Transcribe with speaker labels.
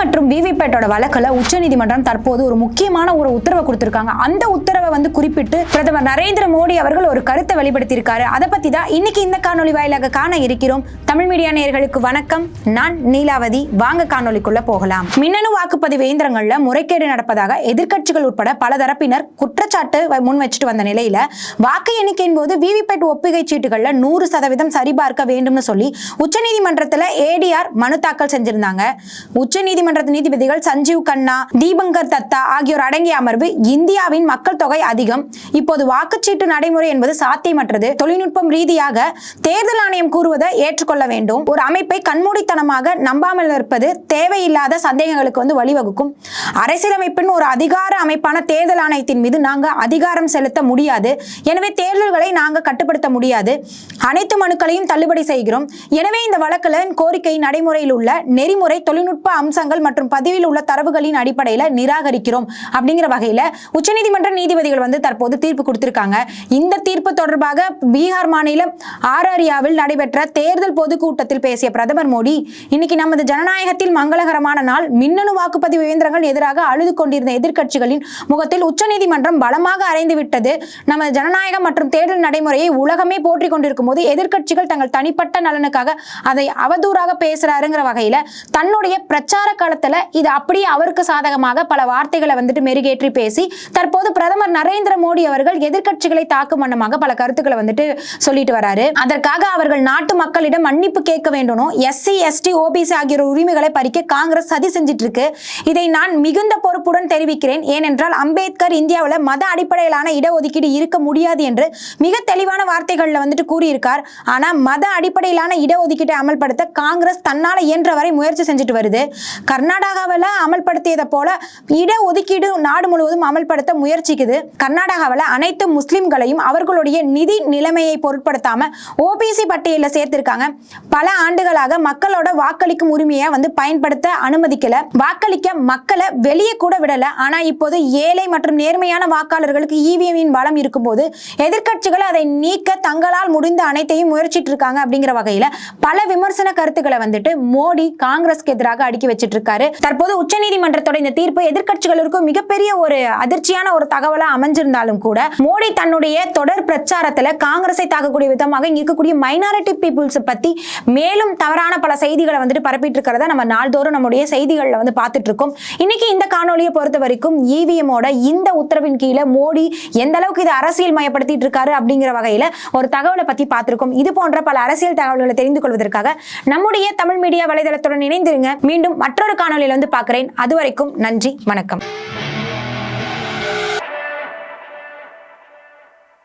Speaker 1: மற்றும் விவிபேட்டோட வழக்குல உச்சநீதிமன்றம் தற்போது ஒரு முக்கியமான ஒரு உத்தரவை கொடுத்திருக்காங்க. அந்த உத்தரவை வந்து குறிப்பிட்டு பிரதமர் நரேந்திர மோடி அவர்கள் ஒரு கருத்தை வெளிப்படுத்தியிருக்காரு. அதை பத்தி தான் இன்னைக்கு இந்த காணொளி வாயிலாக காண இருக்கிறோம். தமிழ் மீடியா நேயர்களுக்கு வணக்கம். நான் நீலாவதி. வாங்க காணொலிக்குள்ள போகலாம். மின்னணு வாக்குப்பதிவு இயந்திரங்கள்ல முறைகேடு நடப்பதாக எதிர்க்கட்சிகள் உட்பட பல தரப்பினர் குற்றச்சாட்டு முன் வச்சுட்டு வந்த நிலையில வாக்கு எண்ணிக்கையின் போது விவிபேட் ஒப்புகை சீட்டுகள்ல நூறு சதவீதம் சரிபார்க்க வேண்டும்னு சொல்லி உச்சநீதிமன்றத்துல ஏடிஆர் மனு தாக்கல் செஞ்சிருந்தாங்க. உச்சநீதிமன்றத்து நீதிபதிகள் சஞ்சீவ் கண்ணா தீபங்கர் தத்தா ஆகியோர் அடங்கிய அமர்வு இந்தியாவின் மக்கள் தொகை அதிகம். இப்போது வாக்குச்சீட்டு நடைமுறை என்பது சாத்தியமற்றது. தொழில்நுட்பம் ரீதியாக தேர்தல் ஆணையம் கூறுவதை ஏற்றுக்கொள்ள வேண்டும். ஒரு அமைப்பை கண்மூடித்தனமாக நம்பாமல் இருப்பது தேவையில்லாத சந்தேகங்களுக்கு வந்து வழிவகுக்கும். அரசியலமைப்பின் ஒரு அதிகார அமைப்பான தேர்தல் ஆணையத்தின் மீது நாங்கள் அதிகாரம் செலுத்த முடியாது. எனவே தேர்தல்களை நாங்கள் கட்டுப்படுத்த முடியாது. அனைத்து மனுக்களையும் தள்ளுபடி செய்கிறோம். எனவே இந்த வழக்கில் கோரிக்கை நடைமுறையில் உள்ள நெறிமுறை தொழில்நுட்ப அம்சங்கள் மற்றும் பதிவில் உள்ள தரவுகளின் அடிப்படையில் நிராகரிக்கிறோம் அப்படிங்கிற வகையில் உச்சநீதிமன்ற நீதிபதிகள் வந்து தற்போது தீர்ப்பு கொடுத்திருக்காங்க. இந்த தீர்ப்பு தொடர்பாக பீகார் மாநிலம் ஆராரியாவில் நடைபெற்ற தேர்தல் பொதுக்கூட்டத்தில் பேசிய பிரதமர் மோடி இன்னைக்கு நமது ஜனநாயகத்தில் மங்களகரமான நாள் மின்னணு வாக்குப்பதிவு இயந்திரங்கள் எதிராக அழுது கொண்டிருந்த எதிர்கட்சிகளின் முகத்தில் உச்சநீதிமன்றம் பலமாக அறைந்துவிட்டது நமது ஜனநாயகம் மற்றும் தேர்தல் நடைமுறையை உலகமே போற்றிக் கொண்டிருக்கும் போது எதிர்கட்சிகள் தங்கள் தனிப்பட்ட நலனுக்காக அதை அவதூறாக பேசுறாருங்கிற வகையில தன்னுடைய பிரச்சார காலத்துல இது அப்படியே அவருக்கு சாதகமாக பல வார்த்தைகளை வந்துட்டு மெருகேற்றி பேசி தற்போது பிரதமர் நரேந்திர மோடி அவர்கள் எதிர்கட்சிகளை தாக்கும் வண்ணமாக பல கருத்துக்களை வந்துட்டு சொல்லிட்டு வராரு. அதற்காக அவர்கள் நாட்டு மக்களிடம் மன்னிப்பு கேட்க வேண்டும் எஸ்சி எஸ்டி ஓபிசி ஆகியோர் உரிமைகளை பறிக்க காங்கிரஸ் சதி செஞ்சிட்டு இருக்கு இதை நான் மிகுந்த பொறுப்புடன் தெரிவிக்கிறேன். ஏனென்றால் அம்பேத்கர் இந்தியாவில் மத அடிப்படையிலான இடஒதுக்கீடு இருக்க முடியாது என்று மிக தெளிவான வார்த்தைகளில் வந்துட்டு கூறியிருக்கார். ஆனால் மத அடிப்படையிலான இடஒதுக்கீட்டை அமல்படுத்த காங்கிரஸ் தன்னால இயன்ற வரை முயற்சி செஞ்சுட்டு வருது. கர்நாடகாவில் அமல்படுத்தியதை போல இடஒதுக்கீடு நாடு முழுவதும் அமல்படுத்த முயற்சிக்குது. கர்நாடகாவில் அனைத்து முஸ்லிம்களையும் அவர்களுடைய நிதி நிலைமையை பொருட்படுத்தாமல் ஓபிசி பட்டியலில் சேர்த்திருக்காங்க. பல ஆண்டுகளாக மக்களோட வாக்களிக்கும் உரிமையை வந்து பயன்படுத்த அனுமதிக்கல. வாக்களிக்க மக்களை வெளியே கூட விடல. ஆனா இப்போது ஏழை மற்றும் நேர்மையான வாக்காளர்களுக்கு இவிஎம்மின் பலம் இருக்கும்போது எதிர்கட்சிகள் அதை நீக்க தங்களால் முடிந்த அனைத்தையும் முயற்சிட்டு இருக்காங்க அப்படிங்கிற வகையில் பல விமர்சன கருத்துக்களை வந்துட்டு மோடி காங்கிரஸ்க்கு எதிராக அடுக்கி வச்சிட்டு இருக்காரு தற்போது உச்சநீதிமன்றத்தோட இந்த தீர்ப்பு எதிர்க்கட்சிகளுக்கும் மிகப்பெரிய ஒரு அதிர்ச்சியான ஒரு தகவலா அமைஞ்சிருந்தாலும் கூட மோடி தன்னுடைய தொடர் பிரச்சாரத்துல காங்கிரஸை தாக்கக்கூடிய விதமாக இங்க இருக்கக்கூடிய மைனாரிட்டி பீப்புள்ஸ் பத்தி மேலும் தவறான பல செய்திகளை வந்துட்டு பரப்பிட்டு இருக்கிறத நம்ம நாள்தோறும் நம்முடைய செய்திகளில் வந்து பார்த்துட்டு இருக்கோம் இன்னைக்கு இந்த காணொலியை பொறுத்த வரைக்கும் இவிஎம்மோட இந்த உத்தரவின் கீழே மோடி எந்த அளவுக்கு இதை அரசியல் மயப்படுத்திட்டு இருக்காரு அப்படிங்கிற வகையில ஒரு தகவலை பத்தி பார்த்திருக்கோம். இது போன்ற பல அரசியல் தகவல்களை தெரிந்து கொள்வதற்காக நம்முடைய தமிழ் மீடியா வலைதளத்துடன் இணைந்திருங்க. மீண்டும் மற்றொரு காணொலியில் வந்து பார்க்குறேன். அது வரைக்கும் நன்றி வணக்கம்.